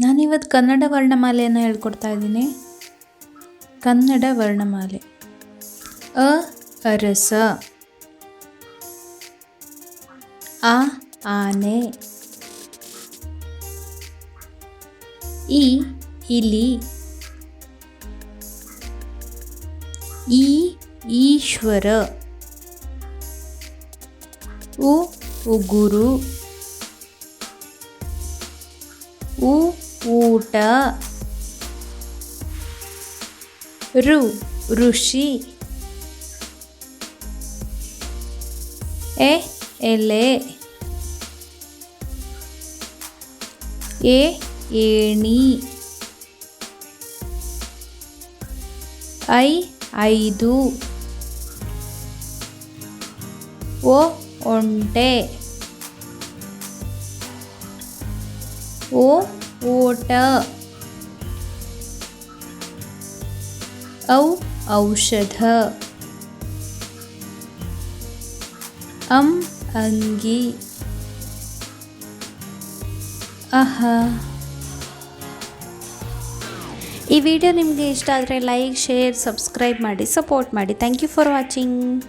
ನಾನಿವತ್ತು ಕನ್ನಡ ವರ್ಣಮಾಲೆಯನ್ನು ಹೇಳ್ಕೊಡ್ತಾ ಇದ್ದೀನಿ. ಕನ್ನಡ ವರ್ಣಮಾಲೆ. ಅ ಅರಸ ಆ ಆನೆ ಇ, ಇಲಿ. ಈ ಈಶ್ವರ. ಉ, ಉಗುರು. ಉ ಊಟ ರು ಋಷಿ ಎ ಎಲೆ ಎ ಏಣಿ ಐ ಐದು ಓ ಒಂಟೆ ಓ ಓಟ ಔ, ಔಷಧ. ಅಂ, ಅಂಗಿ. ಅಹ. ಈ ವಿಡಿಯೋ ನಿಮಗೆ ಇಷ್ಟ ಆದರೆ ಲೈಕ್, ಶೇರ್, ಸಬ್ಸ್ಕ್ರೈಬ್ ಮಾಡಿ, ಸಪೋರ್ಟ್ ಮಾಡಿ. Thank you for watching.